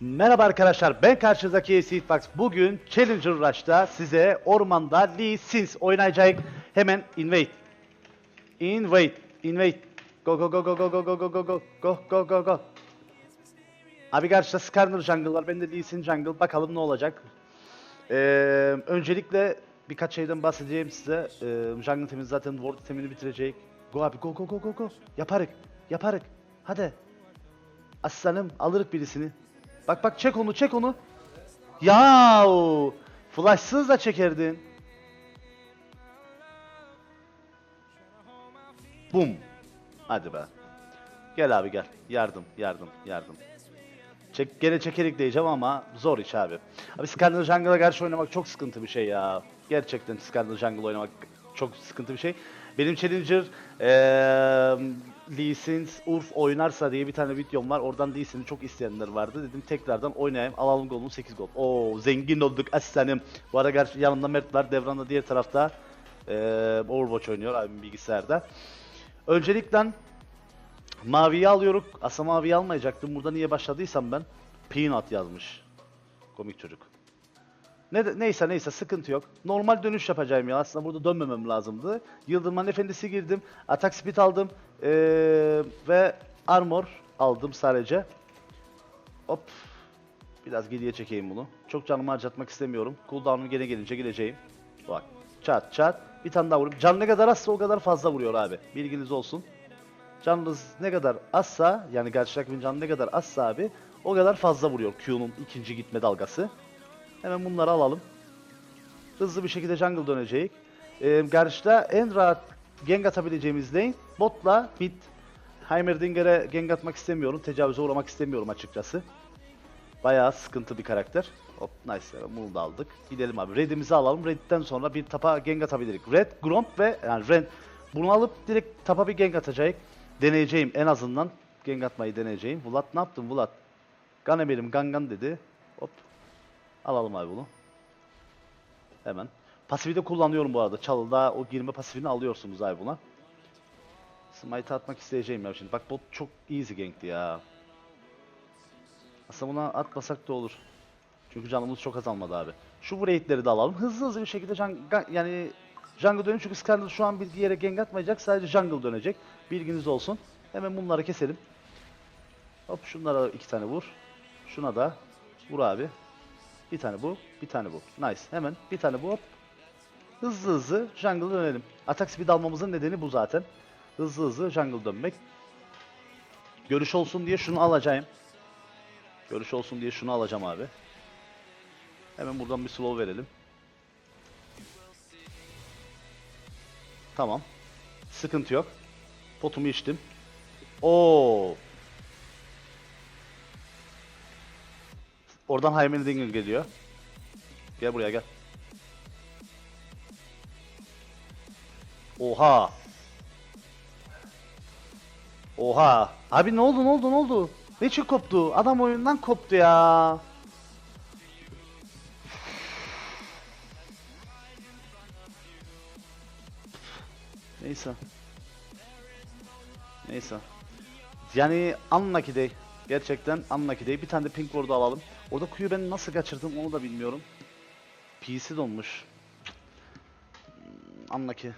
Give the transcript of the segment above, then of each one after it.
Merhaba arkadaşlar ben karşınızdaki Seedbox. Bugün Challenger Rush'ta size ormanda Lee Sins oynayacak. Hemen invade. Invade. Invade. Go go go go go go go go go go go go go go. Abi karşıda Skarner Jungle var. Ben de Lee Sin Jungle. Bakalım ne olacak. Ee, öncelikle birkaç şeyden bahsedeceğim size. Ee, jungle temiz zaten Ward temini bitirecek. Go abi go go go go go. Yaparık. Yaparık. Hadi. Aslanım alırık birisini. Bak bak çek onu çek onu. Yahu. Flashsız da çekerdin. Bum. Hadi be. Gel abi gel. Yardım yardım yardım. Çek, gene çekerek diyeceğim ama zor iş abi. Abi Skarner Jungle'a karşı oynamak çok sıkıntı bir şey ya. Gerçekten Skarner Jungle oynamak çok sıkıntı bir şey. Benim Challenger eee Lee Sins Urf oynarsa diye bir tane videom var. Oradan Lee Sin'i çok isteyenler vardı. Dedim tekrardan oynayayım. Alalım golümü 8 gol. Oo zengin olduk aslanım. Bu arada karşı yanımda Mert var. Devran da diğer tarafta eee Overwatch oynuyor abim bilgisayarda. Öncelikle Maviyi alıyorum. Aslında maviyi almayacaktım. Burada niye başladıysam ben. Peanut yazmış. Komik çocuk. Ne neyse neyse sıkıntı yok. Normal dönüş yapacağım ya. Aslında burada dönmemem lazımdı. Yıldırman Efendisi girdim. Atak speed aldım. Ee, ve armor aldım sadece. Hop. Biraz geriye çekeyim bunu. Çok canımı harcatmak istemiyorum. Cooldown'um gene gelince geleceğim. Bak. Çat çat. Bir tane daha vurup. Can ne kadar azsa o kadar fazla vuruyor abi. Bilginiz olsun. Canınız ne kadar azsa yani karşı rakibin canı ne kadar azsa abi o kadar fazla vuruyor Q'nun ikinci gitme dalgası. Hemen bunları alalım. Hızlı bir şekilde jungle dönecek. Ee, karşıda en rahat gank atabileceğimiz lane botla mid. Heimerdinger'e gank atmak istemiyorum. Tecavüze uğramak istemiyorum açıkçası. Bayağı sıkıntı bir karakter. Hop nice. Bunu da aldık. Gidelim abi. Red'imizi alalım. Red'den sonra bir tapa gank atabiliriz. Red, Gromp ve yani Ren. Bunu alıp direkt tapa bir gank atacak. Deneyeceğim en azından. Gank atmayı deneyeceğim. Vlad ne yaptın Vlad? Ganemelim gangan dedi. Hop. Alalım abi bunu. Hemen. Pasifi de kullanıyorum bu arada. Çalıda o girme pasifini alıyorsunuz abi buna. Smite atmak isteyeceğim ya şimdi. Bak bot çok easy gankti ya. Aslında buna atmasak da olur. Çünkü canımız çok azalmadı abi. Şu raidleri de alalım. Hızlı hızlı bir şekilde jung- ga- yani jungle dönüyor çünkü Skarner şu an bir yere gank atmayacak. Sadece jungle dönecek. Bilginiz olsun. Hemen bunları keselim. Hop şunlara iki tane vur. Şuna da vur abi. Bir tane bu, bir tane bu. Nice. Hemen bir tane bu hop. Hızlı hızlı jungle dönelim. Atak speed almamızın nedeni bu zaten. Hızlı hızlı jungle dönmek. Görüş olsun diye şunu alacağım. Görüş olsun diye şunu alacağım abi. Hemen buradan bir slow verelim. Tamam. Sıkıntı yok. Potumu içtim. Oo. Oradan Heimerdinger geliyor. Gel buraya gel. Oha. Oha. Abi ne oldu ne oldu ne oldu? Ne için koptu? Adam oyundan koptu ya. Neyse. Neyse. Yani unlucky day. Gerçekten unlucky day. Bir tane de pink ward'u alalım. Orada kuyu ben nasıl kaçırdım onu da bilmiyorum. PC donmuş. Hmm, Unlucky.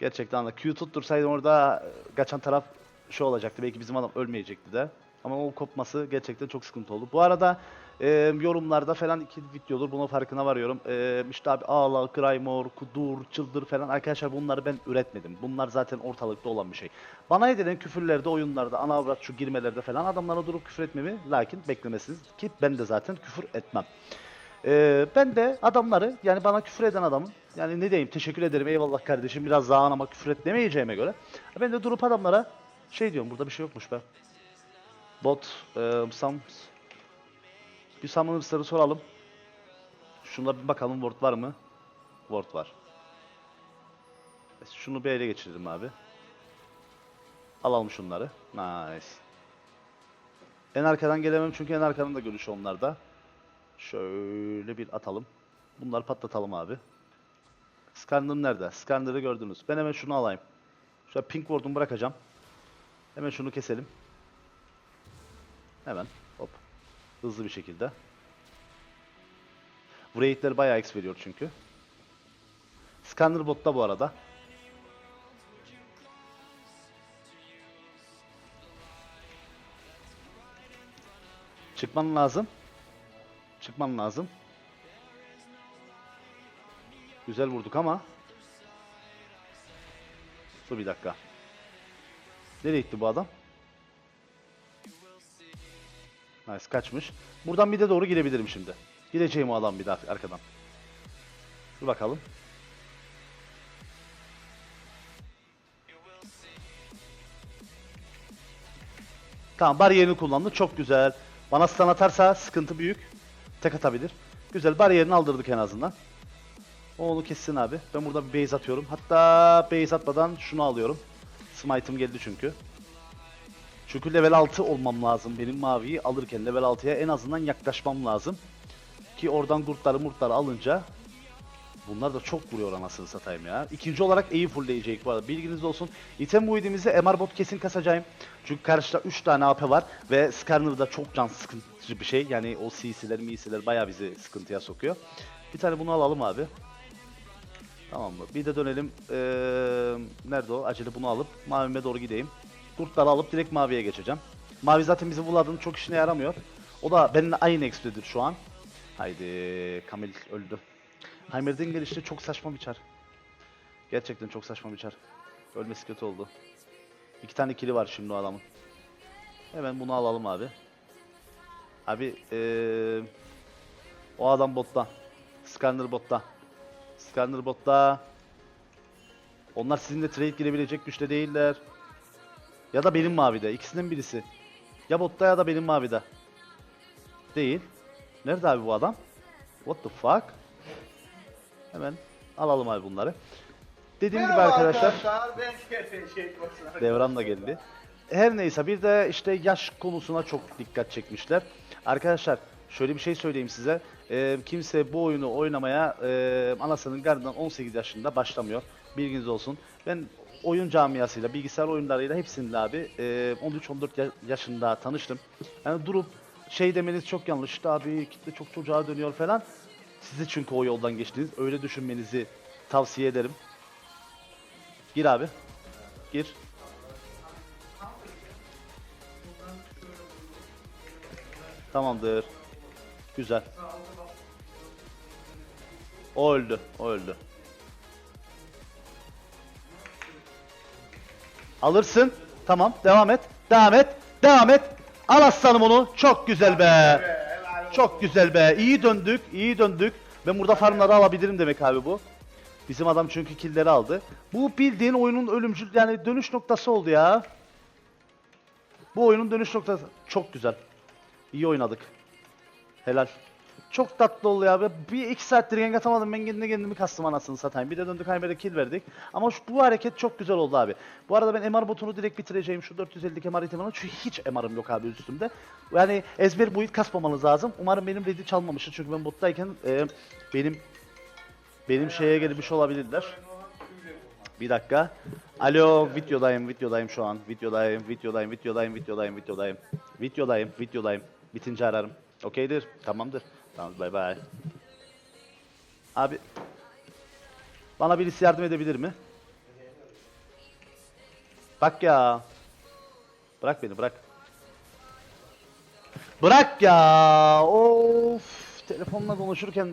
Gerçekten unlucky. Q tuttursaydım orada e, kaçan taraf şu olacaktı. Belki bizim adam ölmeyecekti de. Ama o kopması gerçekten çok sıkıntı oldu. Bu arada e, yorumlarda falan iki videodur bunun farkına varıyorum. E, işte abi ağla, Kraymor, kudur, çıldır falan. Arkadaşlar bunları ben üretmedim. Bunlar zaten ortalıkta olan bir şey. Bana edilen küfürlerde, oyunlarda, ana avrat şu girmelerde falan adamlara durup küfür etmemi lakin beklemesiniz ki ben de zaten küfür etmem. E, ben de adamları yani bana küfür eden adamın yani ne diyeyim teşekkür ederim eyvallah kardeşim biraz daha ama küfür et göre ben de durup adamlara şey diyorum burada bir şey yokmuş be. Bot, e, Sam, bir summoners'ları soralım. Şuna bir bakalım ward var mı? Ward var. Şunu bir ele geçirelim abi. Alalım şunları. Nice. En arkadan gelemem çünkü en arkanın da görüşü onlarda. Şöyle bir atalım. Bunları patlatalım abi. Skarner nerede? Skarner'ı gördünüz. Ben hemen şunu alayım. Şöyle pink ward'umu bırakacağım. Hemen şunu keselim. Hemen. Hop. Hızlı bir şekilde. Bu raidler bayağı X veriyor çünkü. Scanner botta bu arada. Çıkman lazım. Çıkman lazım. Güzel vurduk ama. Dur bir dakika. Nereye gitti bu adam? Nice kaçmış. Buradan bir de doğru girebilirim şimdi. Gireceğim o adam bir daha arkadan. Dur bakalım. Tamam bariyerini kullandı. Çok güzel. Bana stun atarsa sıkıntı büyük. Tek atabilir. Güzel bariyerini aldırdık en azından. O onu kessin abi. Ben burada bir base atıyorum. Hatta base atmadan şunu alıyorum. Smite'ım geldi çünkü. Çünkü level 6 olmam lazım. Benim maviyi alırken level 6'ya en azından yaklaşmam lazım. Ki oradan kurtları murtları alınca Bunlar da çok vuruyor anasını satayım ya. İkinci olarak E'yi fullleyecek bu arada. Bilginiz olsun. İtem build'imizde MR bot kesin kasacağım. Çünkü karşıda 3 tane AP var ve Skarner da çok can sıkıntıcı bir şey. Yani o CC'ler, MC'ler bayağı bizi sıkıntıya sokuyor. Bir tane bunu alalım abi. Tamam mı? Bir de dönelim. Ee, nerede o? Acele bunu alıp mavime doğru gideyim. Kurtları alıp direkt maviye geçeceğim. Mavi zaten bizi Vlad'ın çok işine yaramıyor. O da benimle aynı XP'dir şu an. Haydi Kamil öldü. Heimer'den gelişte çok saçma bir çar. Gerçekten çok saçma bir çar. Ölmesi kötü oldu. İki tane kili var şimdi o adamın. Hemen bunu alalım abi. Abi ee, o adam botta. Scanner botta. Scanner botta. Onlar sizinle trade girebilecek güçte değiller. Ya da benim mavide. İkisinden birisi. Ya botta ya da benim mavide. Değil. Nerede abi bu adam? What the fuck? Hemen alalım abi bunları. Dediğim gibi Merhaba arkadaşlar Ben Şefe şey Koçlar. devran da geldi. Her neyse bir de işte yaş konusuna çok dikkat çekmişler. Arkadaşlar şöyle bir şey söyleyeyim size. Ee, kimse bu oyunu oynamaya e, anasının karnından 18 yaşında başlamıyor. Bilginiz olsun. Ben oyun camiasıyla, bilgisayar oyunlarıyla hepsinde abi e, 13-14 ya- yaşında tanıştım. Yani durup şey demeniz çok yanlış. İşte abi kitle çok çocuğa dönüyor falan. Sizi çünkü o yoldan geçtiniz. Öyle düşünmenizi tavsiye ederim. Gir abi. Gir. Tamamdır. Güzel. O öldü. O öldü. Alırsın. Tamam. Devam et. Devam et. Devam et. Al aslanım onu. Çok güzel be. Çok güzel be. İyi döndük. iyi döndük. Ben burada farmları alabilirim demek abi bu. Bizim adam çünkü killleri aldı. Bu bildiğin oyunun ölümcül yani dönüş noktası oldu ya. Bu oyunun dönüş noktası. Çok güzel. İyi oynadık. Helal. Çok tatlı oldu ya. Bir iki saattir gank atamadım. Ben kendine kendimi kastım anasını satayım. Bir de döndük Heimer'e kill verdik. Ama şu, bu hareket çok güzel oldu abi. Bu arada ben MR botunu direkt bitireceğim. Şu 450'lik MR itemini. Çünkü hiç MR'ım yok abi üstümde. Yani ezber build kasmamanız lazım. Umarım benim ready çalmamıştır. Çünkü ben bottayken e, benim benim şeye gelmiş olabilirler. Bir dakika. Alo, videodayım, videodayım şu an. Videodayım, videodayım, videodayım, videodayım, videodayım. Videodayım, videodayım. Bitince ararım. Okeydir, tamamdır. Tamam, bay bay. Abi, bana birisi yardım edebilir mi? Bak ya. Bırak beni, bırak. Bırak ya. Of. Telefonla konuşurken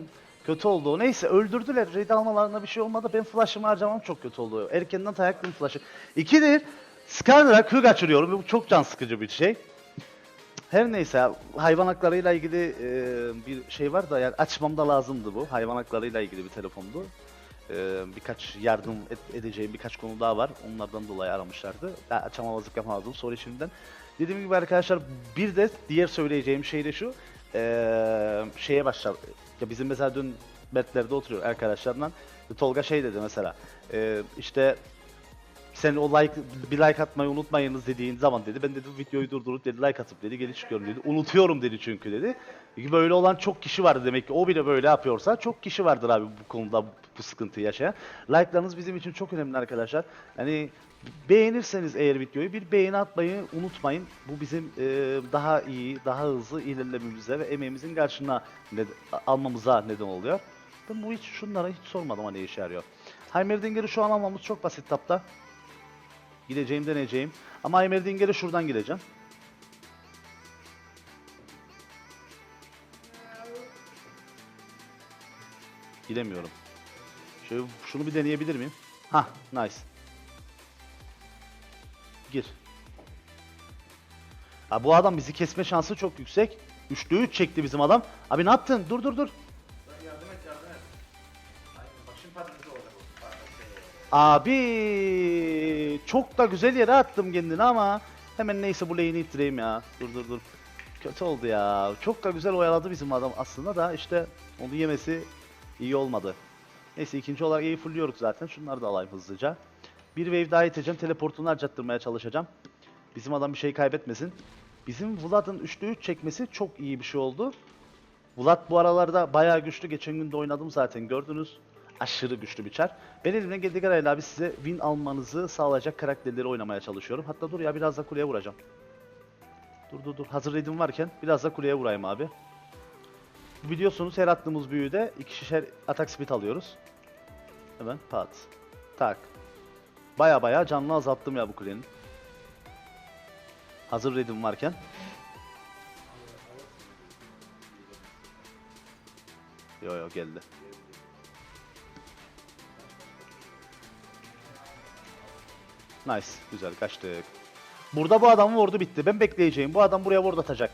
kötü oldu. Neyse öldürdüler. Raid almalarına bir şey olmadı. Ben flash'ımı harcamam çok kötü oldu. Erkenden tayaklım flash'ı. İkidir. Skarner'a kül kaçırıyorum. Bu çok can sıkıcı bir şey. Her neyse hayvan haklarıyla ilgili e, bir şey var da yani açmam da lazımdı bu. Hayvan haklarıyla ilgili bir telefondu. E, birkaç yardım et- edeceğim birkaç konu daha var. Onlardan dolayı aramışlardı. Ben açamamazlık yapamazdım. Sonra şimdiden. Dediğim gibi arkadaşlar bir de diğer söyleyeceğim şey de şu. E, şeye başlar. Ya bizim mesela dün Mertler'de oturuyor arkadaşlarla. Tolga şey dedi mesela. E, işte sen o like bir like atmayı unutmayınız dediğin zaman dedi. Ben dedi videoyu durdurup dedi like atıp dedi geri çıkıyorum dedi. Unutuyorum dedi çünkü dedi. Peki Böyle olan çok kişi vardı demek ki. O bile böyle yapıyorsa çok kişi vardır abi bu konuda bu sıkıntıyı yaşayan. Like'larınız bizim için çok önemli arkadaşlar. Hani beğenirseniz eğer videoyu bir beğeni atmayı unutmayın. Bu bizim e, daha iyi, daha hızlı ilerlememize ve emeğimizin karşına ned- almamıza neden oluyor. Ben bu hiç şunlara hiç sormadım hani işe yarıyor. Heimerdinger'i şu an almamız çok basit tapta. Gideceğim deneyeceğim. Ama Heimerdinger'e şuradan gireceğim. Gidemiyorum. Şöyle şunu bir deneyebilir miyim? Ha, nice. Gir. Ha, bu adam bizi kesme şansı çok yüksek. 3'te 3 çekti bizim adam. Abi ne yaptın? Dur dur dur. Abi çok da güzel yere attım kendini ama hemen neyse bu lane'i ittireyim ya. Dur dur dur. Kötü oldu ya. Çok da güzel oyaladı bizim adam aslında da işte onu yemesi iyi olmadı. Neyse ikinci olarak E'yi fullüyoruz zaten. Şunları da alayım hızlıca. Bir wave daha iteceğim. Teleportunu harcattırmaya çalışacağım. Bizim adam bir şey kaybetmesin. Bizim Vlad'ın 3'te 3 çekmesi çok iyi bir şey oldu. Vlad bu aralarda bayağı güçlü. Geçen gün de oynadım zaten gördünüz. Aşırı güçlü bir çar. Ben elimden geldiği kadarıyla abi size win almanızı sağlayacak karakterleri oynamaya çalışıyorum. Hatta dur ya biraz da kuleye vuracağım. Dur dur dur. Hazır redim varken biraz da kuleye vurayım abi. Biliyorsunuz her attığımız büyüde ikişer atak speed alıyoruz. Hemen pat. Tak. Baya baya canlı azalttım ya bu kulenin. Hazır redim varken. Yo yo geldi. Nice. Güzel kaçtık. Burada bu adamı vurdu bitti. Ben bekleyeceğim. Bu adam buraya vurdu atacak.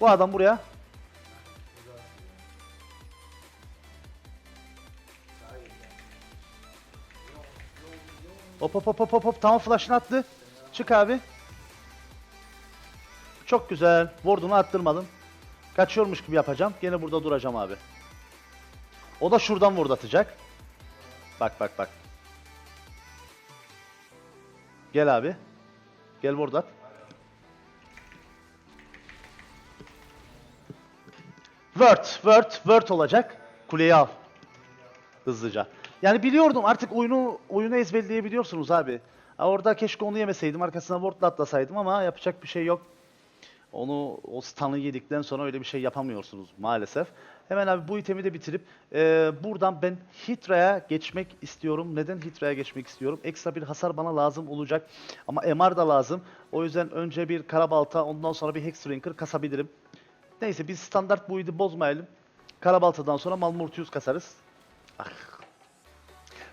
Bu adam buraya. Hop hop hop hop hop hop. Tamam flash'ını attı. Çık abi. Çok güzel. Vurduğunu attırmadım. Kaçıyormuş gibi yapacağım. Gene burada duracağım abi. O da şuradan vurdu atacak. Bak bak bak. Gel abi. Gel burada at. Word, word, word olacak. Kuleyi al. Hızlıca. Yani biliyordum artık oyunu oyunu ezberleyebiliyorsunuz abi. Ha, orada keşke onu yemeseydim. Arkasına wordla atlasaydım ama yapacak bir şey yok. Onu o stun'ı yedikten sonra öyle bir şey yapamıyorsunuz maalesef. Hemen abi bu itemi de bitirip e, buradan ben Hitra'ya geçmek istiyorum. Neden Hitra'ya geçmek istiyorum? Ekstra bir hasar bana lazım olacak. Ama MR da lazım. O yüzden önce bir Karabalta ondan sonra bir Hexdrinker kasabilirim. Neyse biz standart bu iti bozmayalım. Karabalta'dan sonra Malmurtius kasarız. Ah.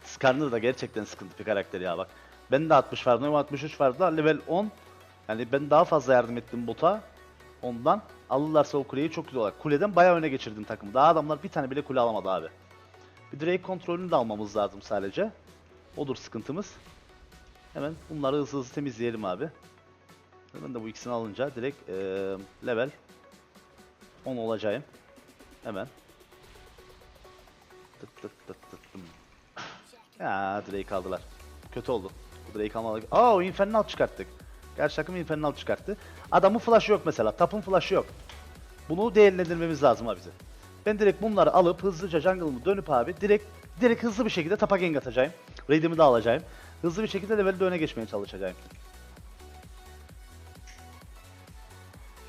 Skarner da gerçekten sıkıntı bir karakter ya bak. Ben de 60 vardım, 63 vardı. Level 10. Yani ben daha fazla yardım ettim bota. Ondan alırlarsa o kuleyi çok güzel olarak. Kuleden bayağı öne geçirdim takımı. Daha adamlar bir tane bile kule alamadı abi. Bir Drake kontrolünü de almamız lazım sadece. Odur sıkıntımız. Hemen bunları hızlı hızlı temizleyelim abi. Ben de bu ikisini alınca direkt eee, level 10 olacağım. Hemen. Tık tık tık tık tım. Ya Drake aldılar. Kötü oldu. Bu Drake almalı. Aa o Infernal çıkarttık. Gerçi takım Infernal çıkarttı. Adamın flash'ı yok mesela. Tapın flash'ı yok. Bunu değerlendirmemiz lazım abi bize. Ben direkt bunları alıp hızlıca jungle'ımı dönüp abi direkt direkt hızlı bir şekilde tapa gank atacağım. Raid'imi de alacağım. Hızlı bir şekilde level'de öne geçmeye çalışacağım.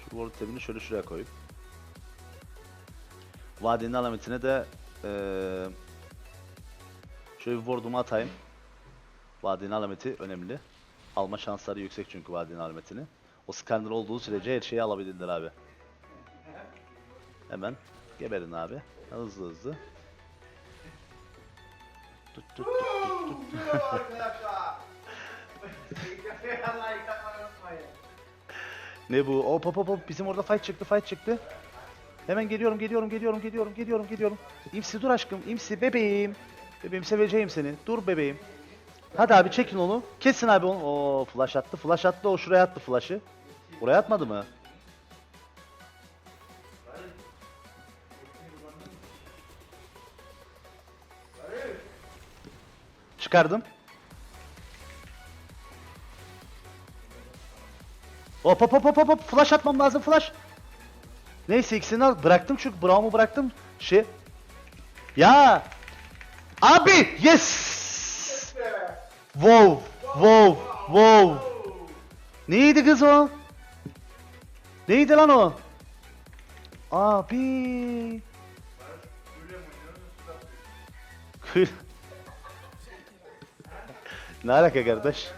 Şu ward tabini şöyle şuraya koyayım. Vadinin alametine de eee şöyle bir ward'umu atayım. Vadinin alameti önemli. Alma şansları yüksek çünkü vadinin alametini. O scanner olduğu sürece her şeyi alabilirler abi. Hemen geberin abi. Hızlı hızlı. Tut tut tut tut. Ne bu? Hop hop hop. Bizim orada fight çıktı fight çıktı. Hemen geliyorum geliyorum geliyorum geliyorum geliyorum geliyorum. İmsi dur aşkım. İmsi bebeğim. Bebeğim seveceğim seni. Dur bebeğim. Hadi abi çekin onu. Kesin abi onu. Oo flash attı. Flash attı. O şuraya attı flash'ı. Buraya atmadı mı? Çıkardım. Hop hop hop hop hop flash atmam lazım flash. Neyse ikisini al bıraktım çünkü Brown'u bıraktım. Şey. Ya. Abi yes. Wow. Wow. Wow. Neydi kız o? Neydi lan o? Abi. Kül. ne alaka kardeş?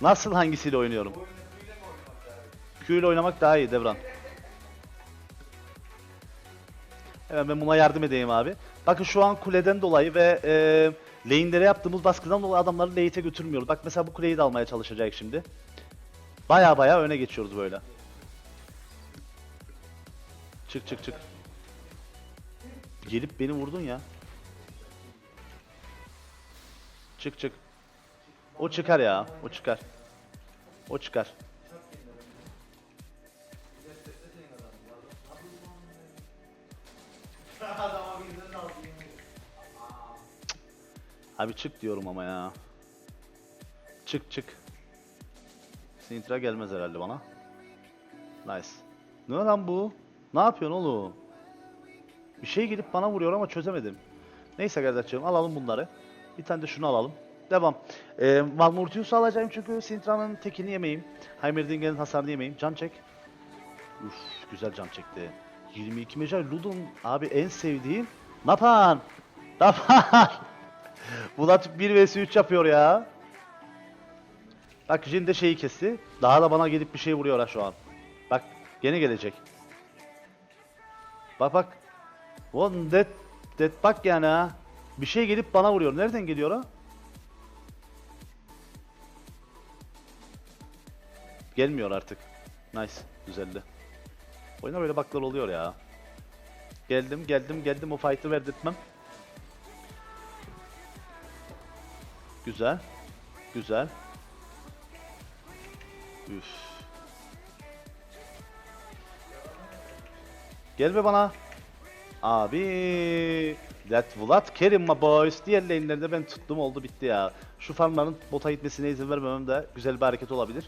Nasıl hangisiyle oynuyorum? Q oynamak daha iyi Devran. Hemen ben buna yardım edeyim abi. Bakın şu an kuleden dolayı ve e, lane'lere yaptığımız baskıdan dolayı adamları late'e götürmüyoruz. Bak mesela bu kuleyi de almaya çalışacak şimdi. Baya baya öne geçiyoruz böyle. Çık çık çık. Gelip beni vurdun ya. Çık çık. O çıkar ya. O çıkar. O çıkar. Abi çık diyorum ama ya. Çık çık. Sintra gelmez herhalde bana. Nice. Ne lan bu? Ne yapıyorsun oğlum? Bir şey gelip bana vuruyor ama çözemedim. Neyse kardeşim alalım bunları. Bir tane de şunu alalım. Devam. Ee, Malmurtius'u alacağım çünkü Sintra'nın tekini yemeyeyim. Heimerdinger'in hasarını yemeyeyim. Can çek. Uf güzel can çekti. 22 meca Ludun abi en sevdiğim. Napan. Napan. Bulat 1 vs 3 yapıyor ya. Bak Jin de şeyi kesti. Daha da bana gelip bir şey vuruyor ha şu an. Bak gene gelecek. Bak bak. Oğlum dead, dead bak yani ha. Bir şey gelip bana vuruyor. Nereden geliyor ha? Gelmiyor artık. Nice. Güzeldi. Oyuna böyle baklar oluyor ya. Geldim geldim geldim o fight'ı verdirtmem. Güzel. Güzel. Üf. Gel be bana. Abi. That Vlad Kerim my boys. Diğer ben tuttum oldu bitti ya. Şu farmların bota gitmesine izin vermemem de güzel bir hareket olabilir.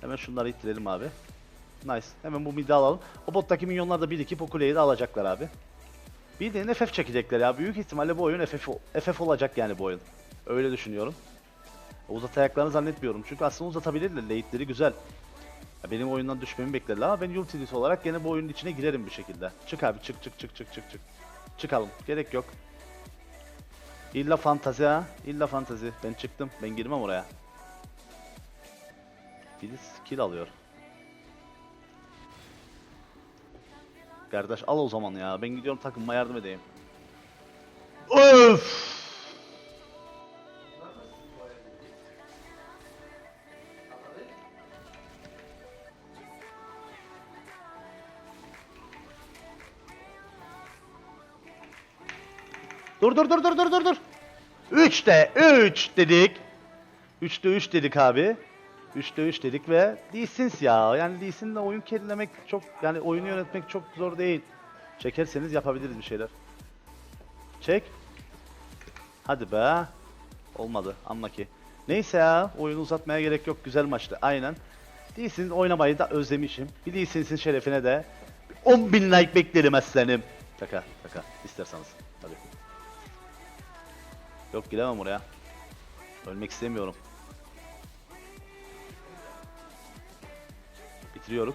Hemen şunları ittirelim abi. Nice. Hemen bu midi alalım. O bottaki minyonlar da birikip o kuleyi de alacaklar abi. Bildiğin FF çekecekler ya. Büyük ihtimalle bu oyun FF, FF olacak yani bu oyun. Öyle düşünüyorum. Uzat ayaklarını zannetmiyorum. Çünkü aslında uzatabilirler. Late'leri güzel. Ya benim oyundan düşmemi beklerler ama ben utility olarak gene bu oyunun içine girerim bir şekilde. Çık abi çık çık çık çık çık çık. Çıkalım. Gerek yok. İlla fantazi ha. İlla fantazi. Ben çıktım. Ben girmem oraya. Filiz kill alıyor. Kardeş al o zaman ya. Ben gidiyorum takımıma yardım edeyim. Öf! Dur dur dur dur dur dur dur. 3'te 3 dedik. 3'te 3 dedik abi. 3'te 3 dedik ve Lee Sins ya. Yani Lee Sin'le oyun kerilemek çok yani oyunu yönetmek çok zor değil. Çekerseniz yapabiliriz bir şeyler. Çek. Hadi be. Olmadı. Anla ki. Neyse ya. Oyunu uzatmaya gerek yok. Güzel maçtı. Aynen. Lee Sin oynamayı da özlemişim. Bir Lee Sin'in şerefine de 10 bin like beklerim aslanım. Şaka şaka. İsterseniz. Tabii. Yok giremem oraya. Ölmek istemiyorum. Bitiriyoruz.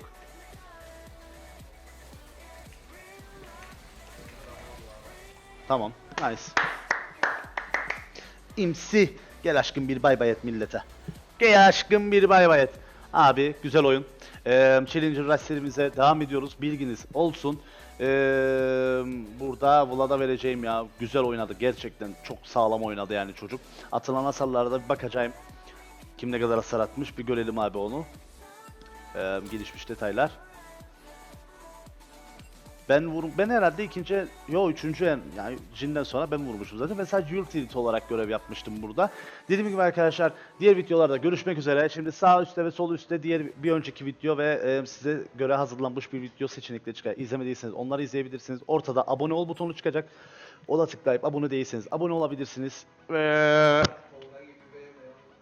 Tamam. Nice. İmsi. Gel aşkım bir bay bay et millete. Gel aşkım bir bay bay et. Abi güzel oyun. Ee, Challenger Rush serimize devam ediyoruz. Bilginiz olsun. Ee, burada Vlad'a vereceğim ya. Güzel oynadı. Gerçekten çok sağlam oynadı yani çocuk. Atılan hasarlara bir bakacağım. Kim ne kadar hasar atmış bir görelim abi onu. Ee, gelişmiş detaylar. Ben vur ben herhalde ikinci yo üçüncü en yani Jin'den sonra ben vurmuşum zaten ve sadece Ultimate olarak görev yapmıştım burada. Dediğim gibi arkadaşlar diğer videolarda görüşmek üzere. Şimdi sağ üstte ve sol üstte diğer bir önceki video ve e, size göre hazırlanmış bir video seçenekleri çıkar. İzlemediyseniz onları izleyebilirsiniz. Ortada abone ol butonu çıkacak. Ona tıklayıp abone değilseniz abone olabilirsiniz. Ve.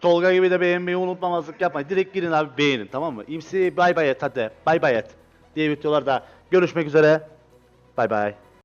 Tolga gibi de beğenmeyi unutmamazlık yapmayın. Direkt girin abi beğenin tamam mı? İmsi bay bay et hadi. Bay bay et. Diye videolarda görüşmek üzere. Bay bay.